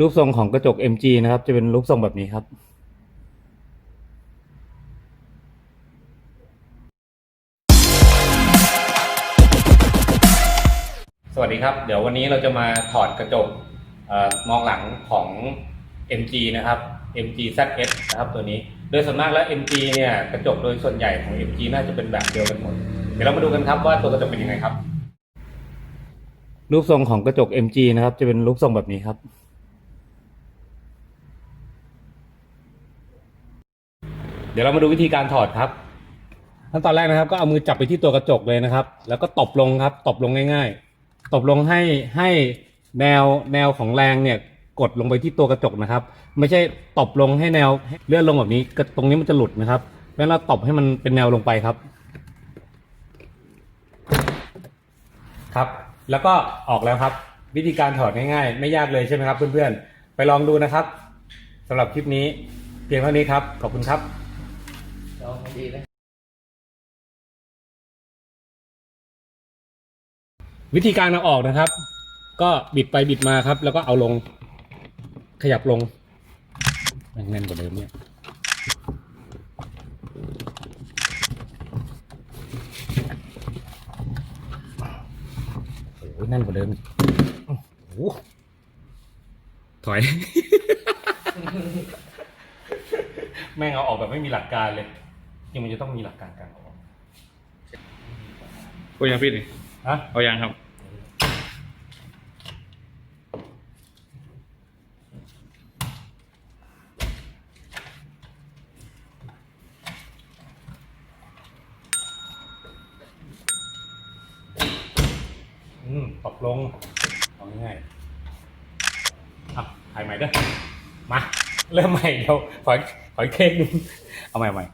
รูปทรงของกระจก MG นะครับ จะเป็นรูปทรงแบบนี้ครับ สวัสดีครับ เดี๋ยววันนี้เราจะมาถอดกระจกอมองหลังของ MG นะครับ MG ZS นะครับตัวนี้ โดยส่วนมากแล้ว MG เนี่ยกระจกโดยส่วนใหญ่ของ MG น่าจะเป็นแบบเดียวกันหมด เดี๋ยวเรามาดูกันครับว่าตัวกระจกเป็นยังไงครับ รูปทรงของกระจก MG นะครับ จะเป็นรูปทรงแบบนี้ครับ เดี๋ยวเรามาดูวิธีการถอดครับขั้นตอนแรกนะครับ ก็เอามือจับไปที่ตัวกระจกเลยนะครับ แล้วก็ตบลงครับ ตบลงง่าย ๆ ตบลงให้ให้แนวแนวของแรงเนี่ยกดลงไปที่ตัวกระจกนะครับ ไม่ใช่ตบลงให้แนวเลื่อนลงแบบนี้ตรงนี้มันจะหลุดนะครับเพราะฉะนั้นเราตบให้มันเป็นแนวลงไปครับ ครับ แล้วก็ออกแล้วครับ วิธีการถอดง่ายๆ ไม่ยากเลยใช่ไหมครับ เพื่อนๆ ไปลองดูนะครับสำหรับคลิปนี้เพียงเท่านี้ครับ ขอบคุณครับ ลองดีนะวิธีการเอาออกนะครับ ก็บิดไปบิดมาครับ แล้วก็เอาลง ขยับลงแน่นๆกว่าเดิมเนี่ยโอ้ยแน่นกว่าเดิมอีกโอ้โหถอย แม่งเอาออกแบบไม่มีหลักการเลย ยังมันจะต้องมีหลักการการเอาออกโอ้ยังพี่นี่ฮะเอายังครับ อืมปรับลงเอาง่ายๆอะถ่ายใหม่เด้อมา เริ่มใหม่เดี๋ยวขอขออีกเค้กหนึงเอาใหม่ใหม่